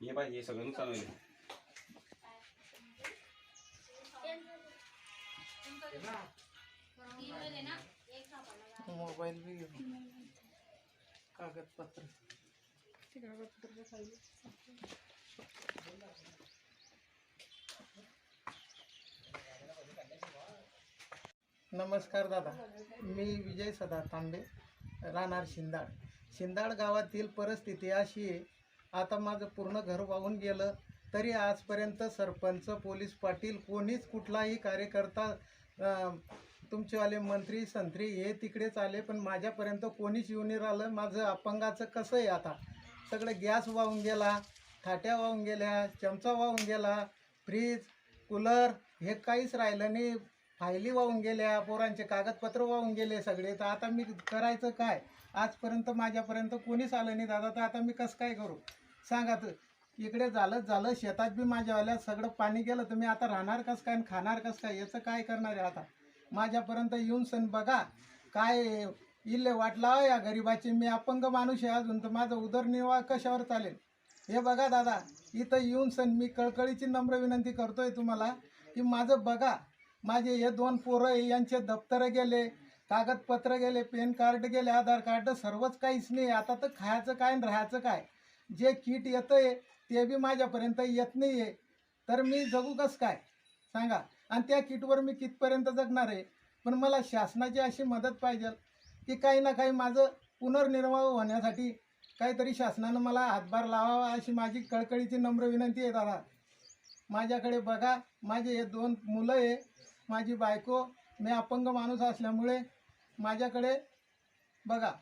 हे पाहिजे हे सगळं नुकसान होईल मोबाईल बी कागदपत्र कागदपत्र. नमस्कार दादा. मी विजय सदा तांबे राहणार शिंदाड. शिंदाड गावातील परिस्थिती अशी आहे आता माझं पूर्ण घर वाहून गेलं तरी आजपर्यंत सरपंच पोलीस पाटील कोणीच कुठलाही कार्यकर्ता तुमचेवाले मंत्री संत्री हे तिकडेच आले पण माझ्यापर्यंत कोणीच येऊन नाही राहिलं. माझं अपंगाचं कसं आहे आता? सगळं गॅस वाहून गेला थाट्या वाहून गेल्या चमचा वाहून गेला फ्रीज कूलर हे काहीच राहिलं नाही. फायली वाहून गेल्या पोरांचे कागदपत्र वाहून गेले सगळे. तर आता मी करायचं काय? आजपर्यंत माझ्यापर्यंत कोणीच आलं नाही दादा. तर आता मी कसं काय करू? सांगा तर. इकडे झालं झालं. शेतात बी माझ्यावाल्या सगळं पाणी गेलं तर मी आता राहणार कसं काय आणि खाणार कसं काय? याचं काय करणार आहे आता? माझ्यापर्यंत येऊन सण बघा. काय इल्ले वाटला? या गरिबाची मी अपंग माणूस आहे अजून. तर माझा उदरनिर्वाह कशावर चालेल? हे बघा दादा. इथं येऊन सण. मी कळकळीची नम्र विनंती करतोय तुम्हाला की माझं बघा. माझे हे दोन पोरं यांचे दप्तर गेले कागदपत्र गेले पेन कार्ड गेले आधार कार्ड सर्वच काहीच नाही. आता तर खायचं काय आणि राहायचं काय? जे किट येतंय ते बी माझ्यापर्यंत येत नाही आहे तर मी जगू कसं काय? सांगा. आणि त्या किटवर मी कितपर्यंत जगणार आहे? पण मला शासनाची अशी मदत पाहिजे की काही ना काही माझं पुनर्निर्वाह होण्यासाठी काहीतरी शासनानं मला हातभार लावावा अशी माझी कळकळीची नम्र विनंती आहे दादा. माझ्याकडे बघा. माझे हे दोन मुलं आहे माझी बायको मी अपंग माणूस असल्यामुळे माझ्याकडे बघा